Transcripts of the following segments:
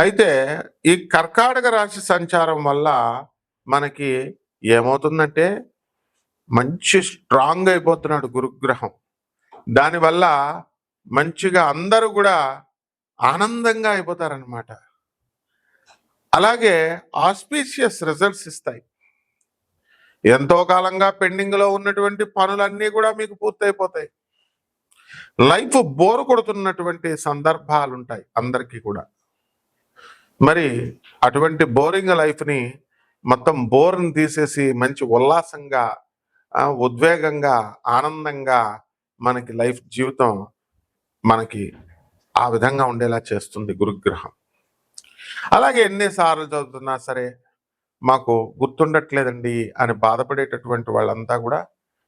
అయితే ఈ కర్కాటక రాశి సంచారం వల్ల మనకి ఏమవుతుందంటే మంచి స్ట్రాంగ్ అయిపోతున్నాడు గురుగ్రహం. దానివల్ల మంచిగా అందరూ కూడా ఆనందంగా అయిపోతారనమాట అలాగే ఆస్పీషియస్ రిజల్ట్స్ ఇస్తాయి. ఎంతో కాలంగా పెండింగ్లో ఉన్నటువంటి పనులన్నీ కూడా మీకు పూర్తయిపోతాయి. లైఫ్ బోర్ కొడుతున్నటువంటి సందర్భాలు ఉంటాయి అందరికీ కూడా. మరి అటువంటి బోరింగ్ లైఫ్ని మొత్తం బోర్ని తీసేసి మంచి ఉల్లాసంగా ఉద్వేగంగా ఆనందంగా మనకి లైఫ్ జీవితం మనకి ఆ విధంగా ఉండేలా చేస్తుంది గురుగ్రహం. అలాగే ఎన్నిసార్లు చదువుతున్నా సరే మాకు గుర్తుండట్లేదండి అని బాధపడేటటువంటి వాళ్ళంతా కూడా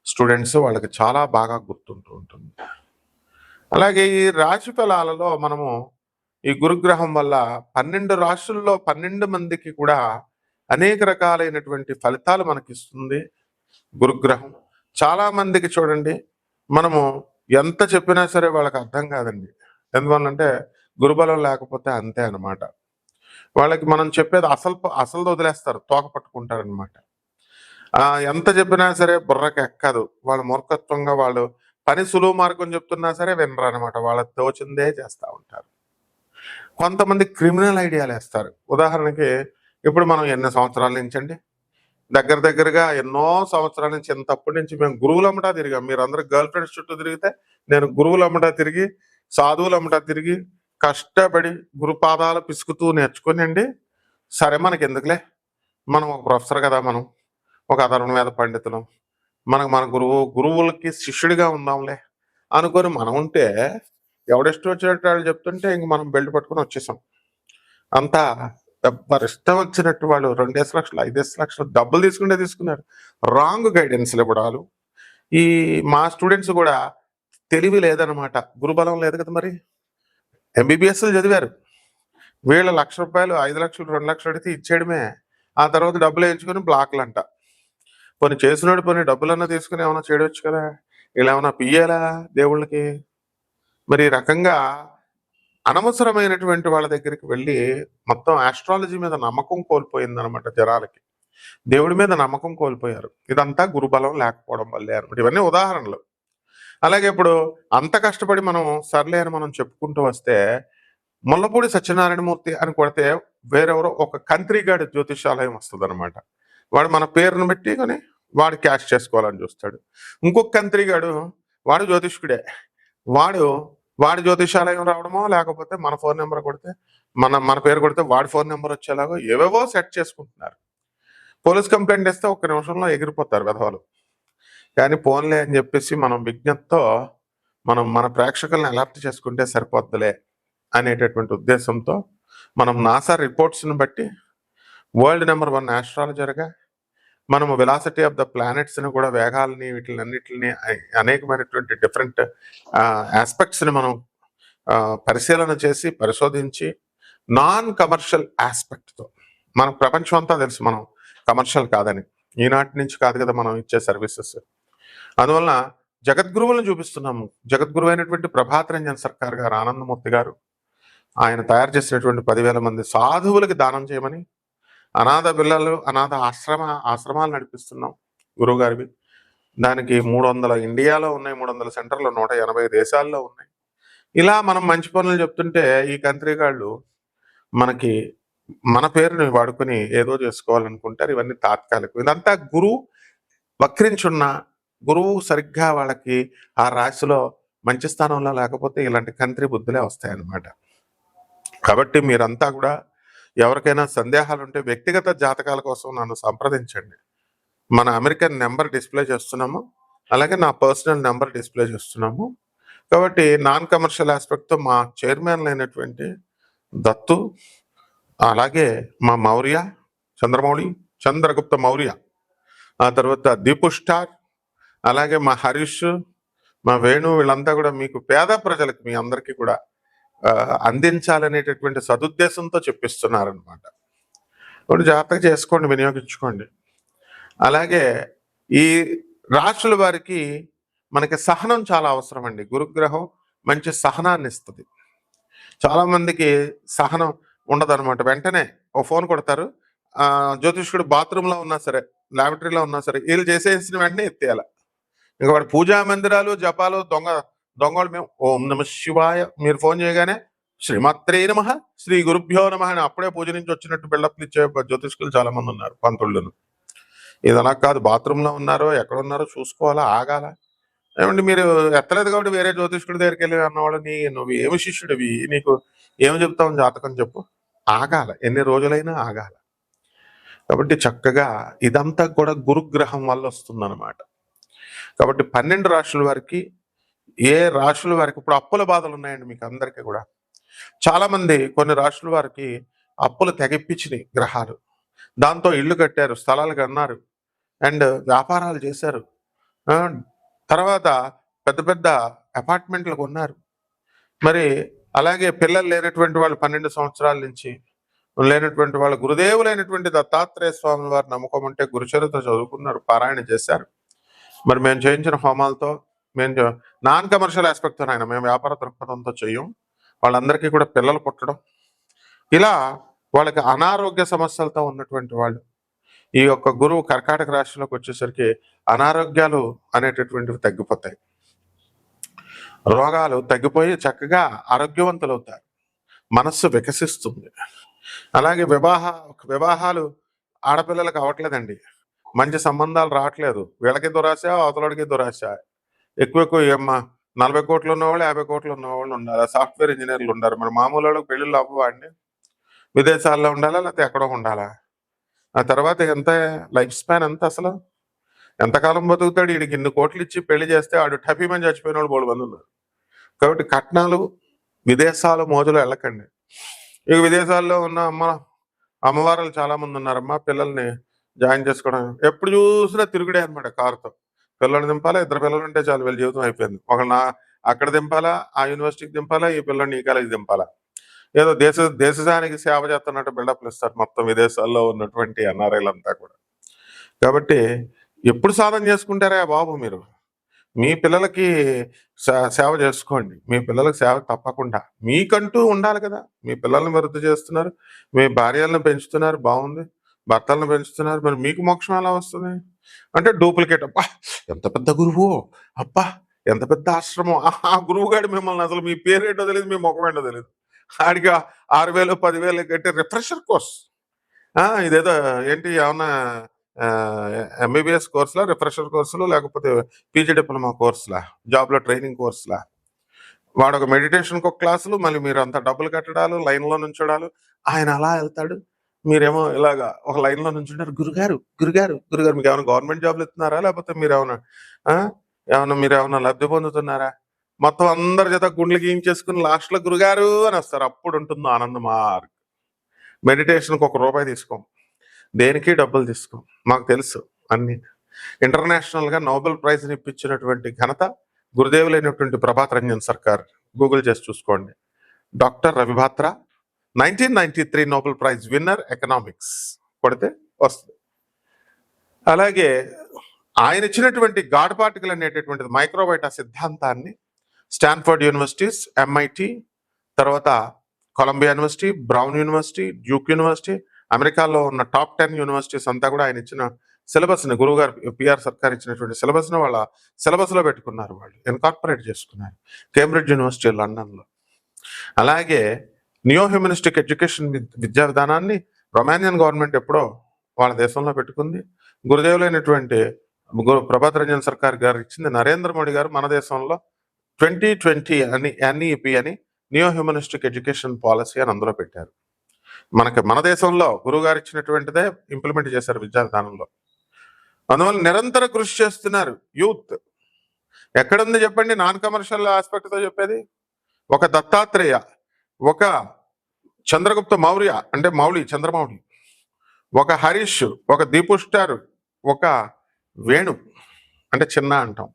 స్టూడెంట్స్ వాళ్ళకి చాలా బాగా గుర్తుంటూ ఉంటుంది. అలాగే ఈ రాశి ఫలాలలో మనము ఈ గురుగ్రహం వల్ల పన్నెండు రాష్ట్రుల్లో పన్నెండు మందికి కూడా అనేక రకాలైనటువంటి ఫలితాలు మనకి ఇస్తుంది గురుగ్రహం. చాలా మందికి చూడండి మనము ఎంత చెప్పినా సరే వాళ్ళకి అర్థం కాదండి. ఎందువల్లంటే గురుబలం లేకపోతే అంతే అనమాట వాళ్ళకి మనం చెప్పేది అసలు అసలు వదిలేస్తారు తోక పట్టుకుంటారు అనమాట ఎంత చెప్పినా సరే బుర్రకి ఎక్కదు వాళ్ళ మూర్ఖత్వంగా వాళ్ళు పని సులువు మార్గం చెప్తున్నా సరే వినరు అనమాట వాళ్ళ తోచిందే చేస్తూ ఉంటారు. కొంతమంది క్రిమినల్ ఐడియాలు వేస్తారు. ఉదాహరణకి ఇప్పుడు మనం ఎన్ని సంవత్సరాల నుంచి అండి దగ్గర దగ్గరగా ఎన్నో సంవత్సరాల నుంచి ఇంతప్పటి నుంచి మేము గురువులమ్మటా తిరిగాం. మీరు అందరూ గర్ల్ ఫ్రెండ్స్ చుట్టూ తిరిగితే నేను గురువులమ్మటా తిరిగి సాధువులమ్మటా తిరిగి కష్టపడి గురుపాదాలు పిసుకుతూ నేర్చుకుని అండి సరే మనకి ఎందుకులే మనం ఒక ప్రొఫెసర్ కదా మనం. ఒక అధర్మ మీద పండితులం. మనకు మన గురువు గురువులకి శిష్యుడిగా ఉందాంలే అనుకొని మనం ఉంటే ఎవడెస్ట్ వచ్చినట్టు వాళ్ళు చెప్తుంటే ఇంక మనం బెల్ట్ పట్టుకొని వచ్చేసాం. అంతా ఎవరు ఇష్టం వచ్చినట్టు వాళ్ళు రెండేసి లక్షలు ఐదేసి లక్షలు డబ్బులు తీసుకుంటే తీసుకున్నారు. రాంగ్ గైడెన్స్ ఇవ్వడాలు. ఈ మా స్టూడెంట్స్ కూడా తెలివి లేదనమాట గురుబలం లేదు కదా మరి? ఎంబీబీఎస్ చదివారు. వీళ్ళ లక్ష రూపాయలు ఐదు లక్షలు రెండు లక్షలు అడిగితే ఇచ్చేయడమే. ఆ తర్వాత డబ్బులు వేయించుకొని బ్లాక్లు అంట కొన్ని చేసినాడు కొన్ని డబ్బులన్నా తీసుకుని ఏమైనా చేయవచ్చు కదా? ఇలా ఏమైనా పియ్యాలా దేవుళ్ళకి? మరి ఈ రకంగా అనవసరమైనటువంటి వాళ్ళ దగ్గరికి వెళ్ళి మొత్తం ఆస్ట్రాలజీ మీద నమ్మకం కోల్పోయింది అనమాట జనాలకి. దేవుడి మీద నమ్మకం కోల్పోయారు. ఇదంతా గురుబలం లేకపోవడం వల్లే అనమాట ఇవన్నీ ఉదాహరణలు. అలాగే ఇప్పుడు అంత కష్టపడి మనం సర్లే అని మనం చెప్పుకుంటూ వస్తే ముల్లపూడి సత్యనారాయణమూర్తి అని కొడితే వేరెవరో ఒక కంత్రిగాడి జ్యోతిషాలయం వస్తుంది అనమాట వాడు మన పేరును పెట్టి కానీ వాడు క్యాష్ చేసుకోవాలని చూస్తాడు. ఇంకొక కంత్రిగాడు వాడు జ్యోతిష్కుడే. వాడు వాడి జ్యోతిషాలయం రావడమో లేకపోతే మన ఫోన్ నెంబర్ కొడితే మన మన పేరు కొడితే వాడి ఫోన్ నెంబర్ వచ్చేలాగో ఏవేవో సెట్ చేసుకుంటున్నారు. పోలీస్ కంప్లైంట్ ఇస్తే ఒక్క నిమిషంలో ఎగిరిపోతారు విధవాలు. కానీ పోన్లే అని చెప్పేసి మనం విజ్ఞతతో మనం మన ప్రేక్షకులను అలర్ట్ చేసుకుంటే సరిపోద్దులే అనేటటువంటి ఉద్దేశంతో మనం నాసా రిపోర్ట్స్ని బట్టి వరల్డ్ నెంబర్ వన్ ఆస్ట్రాలజర్గా మనము వెలాసిటీ ఆఫ్ ద ప్లానెట్స్ని కూడా వేగాలని వీటిని అన్నిటిని అనేకమైనటువంటి డిఫరెంట్ ఆస్పెక్ట్స్ని మనం పరిశీలన చేసి పరిశోధించి నాన్ కమర్షియల్ ఆస్పెక్ట్తో మన ప్రపంచం అంతా తెలుసు మనం కమర్షియల్ కాదని. ఈనాటి నుంచి కాదు కదా మనం ఇచ్చే సర్వీసెస్ అందువలన జగద్గురువులను చూపిస్తున్నాము. జగద్గురు అయినటువంటి ప్రభాత్ రంజన్ సర్కార్ గారు ఆనందమూర్తి గారు ఆయన తయారు చేసినటువంటి పదివేల మంది సాధువులకి దానం చేయమని అనాథ పిల్లలు అనాథ ఆశ్రమ ఆశ్రమాలు నడిపిస్తున్నాం గురువుగారివి. దానికి మూడు వందల ఇండియాలో ఉన్నాయి మూడు వందల సెంటర్లు నూట ఎనభై దేశాల్లో ఉన్నాయి. ఇలా మనం మంచి పనులు చెప్తుంటే ఈ కంట్రీ మనకి మన పేరుని వాడుకొని ఏదో చేసుకోవాలనుకుంటారు. ఇవన్నీ తాత్కాలికం. ఇదంతా గురువు వక్రించున్న గురువు సరిగ్గా వాళ్ళకి ఆ రాశిలో మంచి స్థానంలో లేకపోతే ఇలాంటి కంత్రి బుద్ధులే వస్తాయన్నమాట. కాబట్టి మీరంతా కూడా ఎవరికైనా సందేహాలు ఉంటే వ్యక్తిగత జాతకాల కోసం నన్ను సంప్రదించండి. మన అమెరికన్ నెంబర్ డిస్ప్లే చేస్తున్నాము. అలాగే నా పర్సనల్ నెంబర్ డిస్ప్లే చేస్తున్నాము. కాబట్టి నాన్ కమర్షియల్ ఆస్పెక్ట్తో మా చైర్మన్ అయినటువంటి దత్తు అలాగే మా మౌర్య చంద్రమౌళి చంద్రగుప్త మౌర్య ఆ తర్వాత దీపు స్టార్ అలాగే మా హరీష్ మా వేణు వీళ్ళంతా కూడా మీకు పేద ప్రజలకు మీ అందరికీ కూడా అందించాలనేటటువంటి సదుద్దేశంతో చెప్పిస్తున్నారనమాట ఇప్పుడు జాగ్రత్తగా చేసుకోండి వినియోగించుకోండి. అలాగే ఈ రాశుల వారికి మనకి సహనం చాలా అవసరం అండి గురుగ్రహం మంచి సహనాన్ని ఇస్తుంది. చాలా మందికి సహనం ఉండదన్నమాట. వెంటనే ఓ ఫోన్ కొడతారు. ఆ జ్యోతిష్కుడు బాత్రూంలో ఉన్నా సరే లాబరేటరీలో ఉన్నా సరే వీళ్ళు చేసేసిన వెంటనే ఎత్తేయాలి. ఇంకా వాడు పూజా మందిరాలు జపాలు దొంగ దొంగలు మేము ఓం నమ శివాయ. మీరు ఫోన్ చేయగానే శ్రీమాత్రే నమ శ్రీ గురుభ్యో నమ అని అప్పుడే పూజ నుంచి వచ్చినట్టు బిల్డప్లు ఇచ్చే జ్యోతిష్కులు చాలా మంది ఉన్నారు పంతుళ్ళను. ఇది అలా కాదు బాత్రూంలో ఉన్నారో ఎక్కడ ఉన్నారో చూసుకోవాలా ఆగాల? ఏమంటే మీరు ఎత్తలేదు కాబట్టి వేరే జ్యోతిష్కుడి దగ్గరికి వెళ్ళి అన్నవాడు నీ నువ్వు ఏమి శిష్యుడివి? నీకు ఏమి చెప్తావు జాతకం చెప్పు. ఆగాల ఎన్ని రోజులైనా ఆగాల. కాబట్టి చక్కగా ఇదంతా కూడా గురుగ్రహం వల్ల వస్తుందన్నమాట. కాబట్టి పన్నెండు రాష్ట్రాల వారికి ఏ రాశుల వారికి ఇప్పుడు అప్పుల బాధలు ఉన్నాయండి మీకు అందరికీ కూడా. చాలామంది కొన్ని రాశుల వారికి అప్పులు తెగిపించినాయి గ్రహాలు. దాంతో ఇల్లు కట్టారు స్థలాలు కన్నారు అండ్ వ్యాపారాలు చేశారు. తర్వాత పెద్ద పెద్ద అపార్ట్మెంట్లు కొన్నారు. మరి అలాగే పిల్లలు లేనటువంటి వాళ్ళు పన్నెండు సంవత్సరాల నుంచి లేనటువంటి వాళ్ళు గురుదేవులైనటువంటి దత్తాత్రేయ స్వామి వారు నమ్మకం ఉంటే గురుచరిత్ర చదువుకున్నారు పారాయణ చేశారు. మరి మేము చేయించిన హోమాలతో మేము నాన్ కమర్షియల్ ఆస్పెక్ట్తో ఆయన. మేము వ్యాపార దృక్పథంతో చేయం వాళ్ళందరికీ కూడా పిల్లలు పుట్టడం. ఇలా వాళ్ళకి అనారోగ్య సమస్యలతో ఉన్నటువంటి వాళ్ళు. ఈ యొక్క గురువు కర్కాటక రాశిలోకి వచ్చేసరికి అనారోగ్యాలు అనేటటువంటివి తగ్గిపోతాయి. రోగాలు తగ్గిపోయి చక్కగా ఆరోగ్యవంతులు అవుతారు మనస్సు వికసిస్తుంది. అలాగే వివాహ వివాహాలు ఆడపిల్లలకు అవ్వట్లేదండి. మంచి సంబంధాలు రావట్లేదు. వీళ్ళకి దురాశ అవతలడికి దురాశ. ఎక్కువ ఎక్కువ ఏమ్మా నలభై కోట్లు ఉన్నవాళ్ళు యాభై కోట్లు ఉన్నవాళ్ళు ఉండాలి? సాఫ్ట్వేర్ ఇంజనీర్లు ఉండరు. మరి మామూలు వాళ్ళకి పెళ్ళిళ్ళు అవ్వవా అండి? విదేశాల్లో ఉండాలా? లేకపోతే ఎక్కడో ఉండాలా? ఆ తర్వాత ఎంత లైఫ్ స్పాన్ ఎంత అసలు? ఎంతకాలం బతుకుతాడు? వీడికి ఇన్ని కోట్లు ఇచ్చి పెళ్ళి చేస్తే ఆడు టఫీమని చచ్చిపోయిన వాళ్ళు మూడు మంది ఉన్నారు. కాబట్టి కట్నాలు విదేశాలు మోజులు వెళ్ళకండి. ఇక విదేశాల్లో ఉన్న అమ్మ అమ్మవారులు చాలా మంది ఉన్నారమ్మా పిల్లల్ని జాయిన్ చేసుకోవడం ఎప్పుడు చూసినా తిరుగుడే అనమాట కారుతో. పిల్లల్ని దింపాలా? ఇద్దరు పిల్లలు ఉంటే చాలు వీళ్ళ జీవితం అయిపోయింది. ఒక నా అక్కడ దింపాలా? ఆ యూనివర్సిటీకి దింపాలా? ఈ పిల్లల్ని ఈ కాలేజీ దింపాలా? ఏదో దేశ దేశానికి సేవ చేస్తున్నట్టు బిల్డప్లు ఇస్తారు మొత్తం విదేశాల్లో ఉన్నటువంటి ఎన్ఆర్ఐలంతా కూడా. కాబట్టి ఎప్పుడు సాధన చేసుకుంటారా బాబు మీరు? మీ పిల్లలకి సేవ చేసుకోండి. మీ పిల్లలకి సేవ తప్పకుండా. మీకంటూ ఉండాలి కదా. మీ పిల్లల్ని వృద్ధి చేస్తున్నారు. మీ భార్యలను పెంచుతున్నారు. బాగుంది. భర్తలను పెంచుతున్నారు. మరి మీకు మోక్షం ఎలా వస్తుంది? అంటే డూప్లికేట్. అబ్బా ఎంత పెద్ద గురువు. అబ్బా ఎంత పెద్ద ఆశ్రమం. ఆ- ఆ మిమ్మల్ని అసలు మీ పేరేంటో తెలియదు మీ ముఖం ఏంటో తెలియదు ఆడికి ఆరు వేలు పదివేలు కట్టే రిఫ్రెషర్ కోర్స్ ఇదేదో ఏంటి ఏమన్నా ఎంబీబీఎస్ కోర్సులా రిఫ్రెషర్ కోర్సులు లేకపోతే పీజీ డిప్లొమా కోర్సులా జాబ్లో ట్రైనింగ్ కోర్సులా వాడు ఒక మెడిటేషన్కి ఒక క్లాసులు మళ్ళీ మీరు అంత డబ్బులు కట్టడాలు లైన్లో నుంచోడాలు. ఆయన అలా వెళ్తాడు. మీరేమో ఇలాగా ఒక లైన్లో నుంచుంటారు. గురుగారు గురుగారు గురుగారు మీకు ఏమైనా గవర్నమెంట్ జాబ్లు ఇస్తున్నారా? లేకపోతే మీరు ఏమైనా ఏమైనా మీరు ఏమైనా లబ్ధి పొందుతున్నారా? మొత్తం అందరి చేత గుండెలు గీయించేసుకుని లాస్ట్లో గురుగారు అని వస్తారు. అప్పుడు ఉంటుంది ఆనందం మార్గ్. మెడిటేషన్కి ఒక రూపాయి తీసుకోం. దేనికి డబ్బులు తీసుకోం. మాకు తెలుసు అన్ని. ఇంటర్నేషనల్గా నోబెల్ ప్రైజ్ ఇప్పించినటువంటి ఘనత గురుదేవులైనటువంటి ప్రభాత్ రంజన్ సర్కార్. గూగుల్ చేసి చూసుకోండి. Doctor Ravi Batra nineteen ninety three Nobel prize winner economics కొడితే వస్తుంది. అలాగే ఆయన ఇచ్చినటువంటి గాడ్ పార్టికల్ అనేటటువంటిది మైక్రోబైటా సిద్ధాంతాన్ని స్టాన్ఫర్డ్ యూనివర్సిటీస్ ఎంఐటి తర్వాత Columbia university Brown university Duke university అమెరికాలో ఉన్న టాప్ టెన్ యూనివర్సిటీస్ అంతా కూడా ఆయన ఇచ్చిన సిలబస్ని గురువు గారు పిఆర్ సర్కార్ ఇచ్చినటువంటి సిలబస్ని వాళ్ళ సిలబస్లో పెట్టుకున్నారు వాళ్ళు ఇన్కార్పొరేట్ చేసుకున్నారు కేంబ్రిడ్జ్ యూనివర్సిటీ లండన్లో. అలాగే నియో హ్యూమనిస్టిక్ ఎడ్యుకేషన్ విద్యా విధానాన్ని రొమానియన్ గవర్నమెంట్ ఎప్పుడో వాళ్ళ దేశంలో పెట్టుకుంది. గురుదేవులైనటువంటి గురు ప్రభాత్ రంజన్ సర్కార్ గారు ఇచ్చింది. నరేంద్ర మోడీ గారు మన దేశంలో ట్వంటీ ట్వంటీ అని ఎన్ఈపి అని నియో హ్యూమనిస్టిక్ ఎడ్యుకేషన్ పాలసీ అని అందులో పెట్టారు. మనకి మన దేశంలో గురువు గారు ఇచ్చినటువంటిదే ఇంప్లిమెంట్ చేశారు విద్యా విధానంలో అందువల్ల నిరంతర కృషి చేస్తున్నారు యూత్. ఎక్కడుంది చెప్పండి? నాన్ కమర్షియల్ ఆస్పెక్ట్తో చెప్పేది? ఒక దత్తాత్రేయ ఒక చంద్రగుప్త మౌర్య అంటే మౌళి చంద్రమౌళి ఒక హరీష్ ఒక దీపుష్టారు ఒక వేణు అంటే చిన్న అంటాం.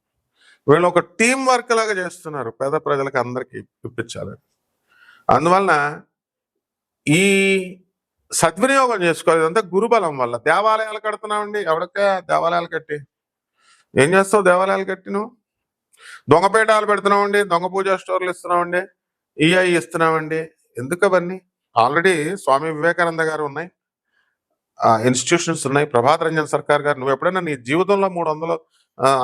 వీళ్ళు ఒక టీం వర్క్ లాగా చేస్తున్నారు పేద ప్రజలకు అందరికీ ఇప్పించాలని అందువలన ఈ సద్వినియోగం చేసుకోవాలి. ఇదంతా గురుబలం వల్ల. దేవాలయాలు కడుతున్నామండి. ఎవరికే దేవాలయాలు కట్టి? ఏం చేస్తావు దేవాలయాలు కట్టి నువ్వు? దొంగపేటాలు పెడుతున్నామండి. దొంగ పూజా స్టోర్లు ఇస్తున్నామండి. ఈఐ ఇస్తున్నామండి ఎందుకు అవన్నీ? ఆల్రెడీ స్వామి వివేకానంద గారు ఉన్నాయి. ఇన్స్టిట్యూషన్స్ ఉన్నాయి. ప్రభాత్ రంజన్ సర్కార్ గారు నువ్వు ఎప్పుడైనా నీ జీవితంలో మూడు వందలు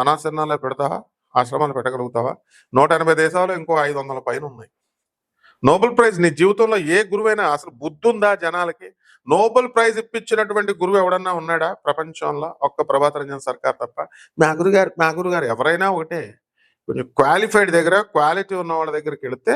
అనాశనాలు పెడతావా? ఆశ్రమాలు పెట్టగలుగుతావా? నూట ఎనభై దేశాలు ఇంకో ఐదు వందల పైన ఉన్నాయి నోబెల్ ప్రైజ్ నీ జీవితంలో ఏ గురువైనా అసలు బుద్ధి ఉందా జనాలకి? నోబెల్ ప్రైజ్ ఇప్పించినటువంటి గురువు ఎవడన్నా ఉన్నాడా ప్రపంచంలో? ఒక్క ప్రభాత్ రంజన్ సర్కార్ తప్ప. మా గురుగారు మా గురుగారు ఎవరైనా ఒకటే. కొంచెం క్వాలిఫైడ్ దగ్గర క్వాలిటీ ఉన్న వాళ్ళ దగ్గరికి వెళితే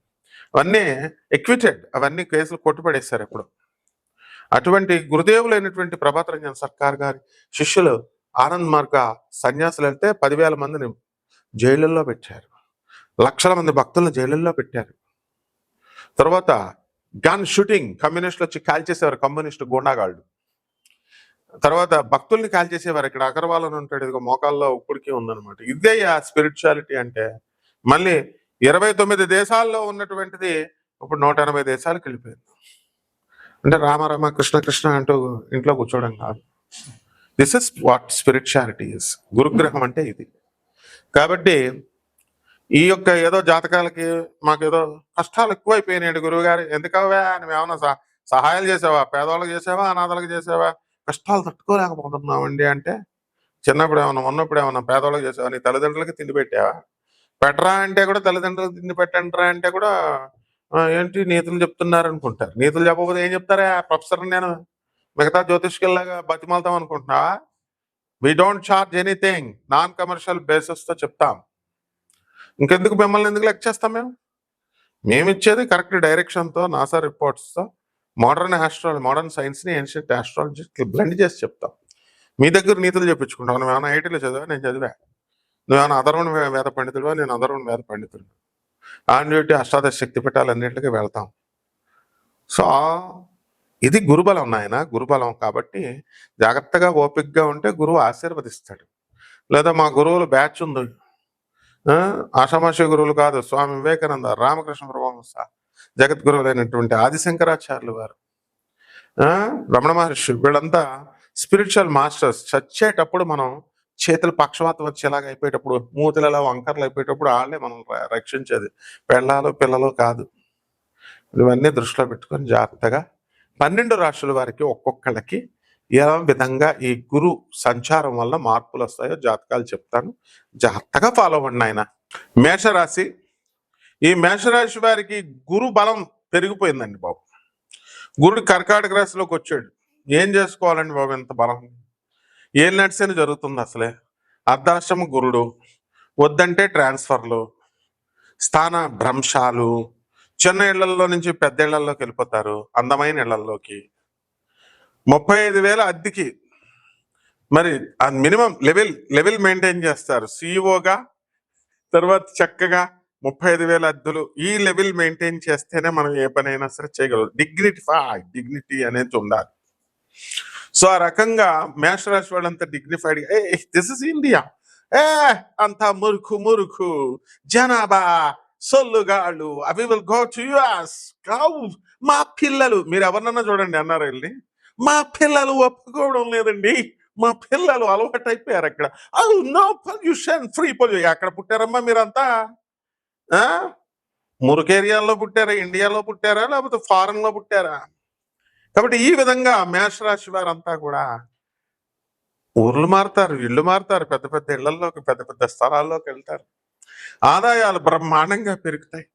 అవన్నీ ఎక్విటెడ్ అవన్నీ కేసులు కొట్టుపడేశారు ఎప్పుడు అటువంటి గురుదేవులైనటువంటి ప్రభాత్ రంజన్ సర్కార్ గారి శిష్యులు ఆనంద్ మార్గ సన్యాసులు వెళ్తే పదివేల మందిని జైళ్ళల్లో పెట్టారు. లక్షల మంది భక్తులను జైళ్ళల్లో పెట్టారు. తర్వాత గన్ షూటింగ్ కమ్యూనిస్టులు వచ్చి కాల్చేసేవారు కమ్యూనిస్టు గూండాగాళ్ళు. తర్వాత భక్తుల్ని కాల్చేసేవారు ఇక్కడ అగర్వాల్ అని ఉంటాడు ఇదిగో మోకాల్లో ఉప్పుడికి ఉందన్నమాట. ఇదే ఆ స్పిరిచువాలిటీ అంటే మళ్ళీ ఇరవై తొమ్మిది దేశాల్లో ఉన్నటువంటిది ఇప్పుడు నూట ఎనభై దేశాలకు వెళ్ళిపోయింది. అంటే రామ కృష్ణ కృష్ణ అంటూ ఇంట్లో కూర్చోవడం కాదు. This is what spirituality is గురుగ్రహం అంటే ఇది. కాబట్టి ఈ యొక్క ఏదో జాతకాలకి మాకు ఏదో కష్టాలు ఎక్కువైపోయినాయండి గురువు గారు ఎందుకవా నువ్వు ఏమైనా సహాయాలు చేసావా? పేదవాళ్ళకి చేసావా? అనాథాలకు చేసావా? కష్టాలు తట్టుకోలేకపోతున్నామండి అంటే చిన్నప్పుడు ఏమన్నా ఉన్నప్పుడు ఏమన్నా పేదవాళ్ళకి చేసావా? నీ తల్లిదండ్రులకి తిండి పెట్టావా? పెట్టరా అంటే కూడా తల్లిదండ్రులు తిండి పెట్టండిరా అంటే కూడా ఏంటి నీతులు చెప్తున్నారు అనుకుంటారు నీతులు చెప్పకపోతే ఏం చెప్తారా? ప్రొఫెసర్ నేను మిగతా జ్యోతిష్కుల్లాగా బతిమాలతాం అనుకుంటున్నా we don't charge anything non commercial బేసిస్తో చెప్తాం. ఇంకెందుకు మిమ్మల్ని ఎందుకు లెక్క చేస్తాం మేము? మేము ఇచ్చేది కరెక్ట్ డైరెక్షన్తో నాసా రిపోర్ట్స్తో మోడర్న్ ఆస్ట్రాలజీ మోడర్న్ సైన్స్ని ఏన్షియంట్ ఆస్ట్రాలజీ బ్లెండ్ చేసి చెప్తాం. మీ దగ్గర నీతులు చెప్పించుకుంటాం. మనం ఏమైనా ఐటీలో చదివా? నేను చదివా. నువ్వేమైనా అధర్వణ వేద పండితుడివా? నేను అధర్వణ వేద పండితుడు ఆండ్యూటీ అష్టాదశ శక్తి పెట్టాలన్నింటికి వెళ్తాం. సో ఇది గురుబలం నాయన గురుబలం కాబట్టి జాగ్రత్తగా ఓపికగా ఉంటే గురువు ఆశీర్వదిస్తాడు. లేదా మా గురువులు బ్యాచ్ ఉంది. ఆషామాషి గురువులు కాదు స్వామి వివేకానంద రామకృష్ణ పరమహంస జగద్గురువులైనటువంటి ఆదిశంకరాచార్యులు వారు రమణ మహర్షి వీళ్ళంతా స్పిరిచువల్ మాస్టర్స్. చచ్చేటప్పుడు మనం చేతులు పక్షవాతం వచ్చేలాగా అయిపోయేటప్పుడు మూతులలో వంకర్లు అయిపోయేటప్పుడు వాళ్ళే మనం ర- రక్షించేది. పెళ్ళాలు పిల్లలు కాదు. ఇవన్నీ దృష్టిలో పెట్టుకొని జాగ్రత్తగా పన్నెండు రాష్ట్రాల వారికి ఒక్కొక్కళ్ళకి ఏ విధంగా ఈ గురు సంచారం వల్ల మార్పులు వస్తాయో జాతకాలు చెప్తాను. జాగ్రత్తగా ఫాలో అవ్వండి ఆయన మేషరాశి ఈ మేషరాశి వారికి గురు బలం పెరిగిపోయిందండి బాబు. గురుడు కర్కాటక రాశిలోకి వచ్చాడు. ఏం చేసుకోవాలండి బాబు ఎంత బలం? ఏం నడిచేది జరుగుతుంది అసలే? అర్ధాశ్రమ గురుడు వద్దంటే ట్రాన్స్ఫర్లు స్థాన భ్రంశాలు. చిన్న ఇళ్ళలో నుంచి పెద్ద ఇళ్ళలోకి వెళ్ళిపోతారు అందమైన ఇళ్ళలోకి ముప్పై ఐదు వేల అద్దెకి మరి ఆ మినిమం లెవెల్ లెవెల్ మెయింటైన్ చేస్తారు. సిఇఓగా తర్వాత చక్కగా ముప్పై ఐదు వేల అద్దెలు ఈ లెవెల్ మెయింటైన్ చేస్తేనే మనం ఏ పనైనా సరే చేయగలం డిగ్నిటీ డిగ్నిటీ అనేది ఉండాలి. సో ఆ రకంగా మేషరాశి వాళ్ళంతా డిగ్నిఫైడ్ ఏ దిస్ ఇస్ ఇండియా ఏ అంతా మురుకు మురుకు. జనాభా సొల్లుగాళ్ళు అవి విల్ గో టు యుఎస్ మా పిల్లలు. మీరు ఎవరినన్నా చూడండి అన్నారు వెళ్ళి మా పిల్లలు ఒప్పుకోవడం లేదండి. మా పిల్లలు అలవాటు అయిపోయారు అక్కడ నో పొల్యూషన్ ఫ్రీ పొల్యూషన్ అక్కడ పుట్టారమ్మా మీరంతా? ఆ? ఏరియాలో పుట్టారా? ఇండియాలో పుట్టారా? లేకపోతే ఫారెన్లో పుట్టారా? కాబట్టి ఈ విధంగా మేషరాశి వారంతా కూడా ఊర్లు మారుతారు ఇళ్ళు మారుతారు పెద్ద పెద్ద ఇళ్ళలోకి పెద్ద పెద్ద స్థలాల్లోకి వెళ్తారు. ఆదాయాలు బ్రహ్మాండంగా పెరుగుతాయి.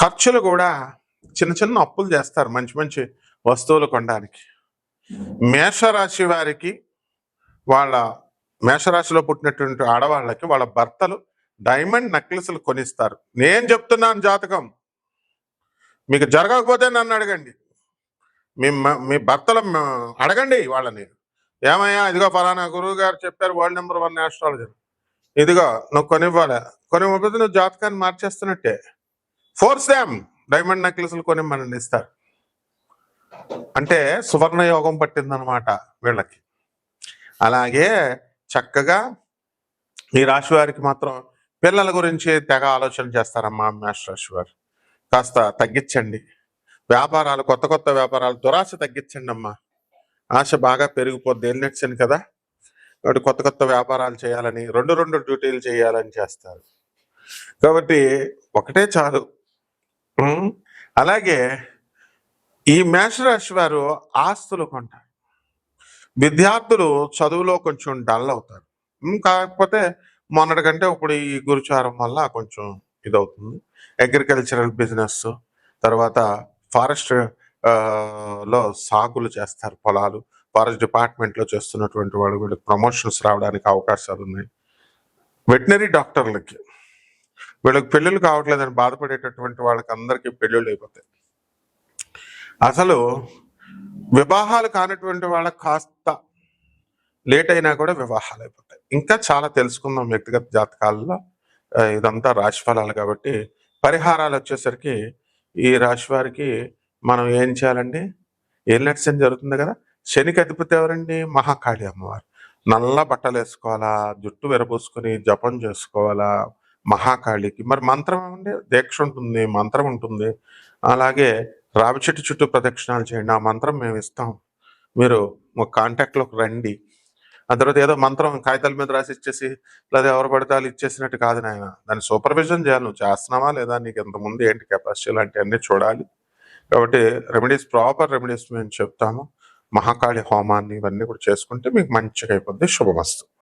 ఖర్చులు కూడా చిన్న చిన్న అప్పులు చేస్తారు మంచి మంచి వస్తువులు కొనడానికి. మేషరాశి వారికి వాళ్ళ మేషరాశిలో పుట్టినటువంటి ఆడవాళ్ళకి వాళ్ళ భర్తలు డైమండ్ నెక్లెస్లు కొనిస్తారు. నేను చెప్తున్నాను జాతకం. మీకు జరగకపోతే నన్ను అడగండి. మీ మీ భర్తల అడగండి వాళ్ళని. ఏమయ్యా ఇదిగో ఫలానా గురువు గారు చెప్పారు వరల్డ్ నెంబర్ వన్ ఆస్ట్రాలజర్. ఇదిగో నువ్వు కొనివ్వాలి? కొనివ్వకపోతే నువ్వు జాతకాన్ని మార్చేస్తున్నట్టే. ఫోర్స్ దామ్ డైమండ్ నెక్లెస్లు కొనిమ్మని ఇస్తారు. అంటే సువర్ణ యోగం పట్టిందనమాట వీళ్ళకి. అలాగే చక్కగా ఈ రాశి వారికి మాత్రం పిల్లల గురించి తెగ ఆలోచన చేస్తారమ్మా మేష రాశి వారు కాస్త తగ్గించండి. వ్యాపారాలు కొత్త కొత్త వ్యాపారాలు దురాశ తగ్గించండి అమ్మా. ఆశ బాగా పెరిగిపోద్ది వెళ్ళొచ్చాను కదా? కాబట్టి కొత్త కొత్త వ్యాపారాలు చేయాలని రెండు రెండు డ్యూటీలు చేయాలని చేస్తారు. కాబట్టి ఒకటే చాలు. అలాగే ఈ మేషరాశి వారు ఆస్తులు కొంటారు. విద్యార్థులు చదువులో కొంచెం డల్ అవుతారు. కాకపోతే మొన్నటి కంటే ఇప్పుడు ఈ గురుచారం వల్ల కొంచెం ఇదవుతుంది. అగ్రికల్చరల్ బిజినెస్ తర్వాత ఫారెస్ట్లో సాగులు చేస్తారు పొలాలు. ఫారెస్ట్ డిపార్ట్మెంట్లో చేస్తున్నటువంటి వాళ్ళు వీళ్ళకి ప్రమోషన్స్ రావడానికి అవకాశాలు ఉన్నాయి. వెటనరీ డాక్టర్లకి. వీళ్ళకి పెళ్ళిళ్ళు కావట్లేదని బాధపడేటటువంటి వాళ్ళకి అందరికీ పెళ్ళిళ్ళు అయిపోతాయి. అసలు వివాహాలు కానటువంటి వాళ్ళకి కాస్త లేట్ అయినా కూడా వివాహాలు అయిపోతాయి. ఇంకా చాలా తెలుసుకుందాం వ్యక్తిగత జాతకాలలో ఇదంతా రాశిఫలాలు కాబట్టి. పరిహారాలు వచ్చేసరికి ఈ రాశి వారికి మనం ఏం చేయాలండి? ఏం లక్ష్యం జరుగుతుంది కదా? శనికి అధిపతి ఎవరండి? మహాకాళి అమ్మవారు. నల్ల బట్టలు వేసుకోవాలా? జుట్టు విరబోసుకొని జపం చేసుకోవాలా? మహాకాళికి. మరి మంత్రం ఏమండి? దీక్ష ఉంటుంది మంత్రం ఉంటుంది. అలాగే రావి చెట్టు చుట్టూ ప్రదక్షిణాలు చేయండి. ఆ మంత్రం మేము ఇస్తాం. మీరు మా కాంటాక్ట్లోకి రండి. ఆ తర్వాత ఏదో మంత్రం కాగితాల మీద రాసి ఇచ్చేసి లేదా ఎవరు పడితే వాళ్ళు ఇచ్చేసినట్టు కాదు నాయన. దాన్ని సూపర్విజన్ చేయాలి. నువ్వు చేస్తున్నావా లేదా? నీకు ఇంతకుముందు ఏంటి కెపాసిటీ లాంటివి అన్నీ చూడాలి. కాబట్టి రెమెడీస్ ప్రాపర్ రెమెడీస్ మేము చెప్తాము. మహాకాళి హోమాన్ని ఇవన్నీ కూడా చేసుకుంటే మీకు మంచిగా అయిపోద్ది. శుభమస్తు.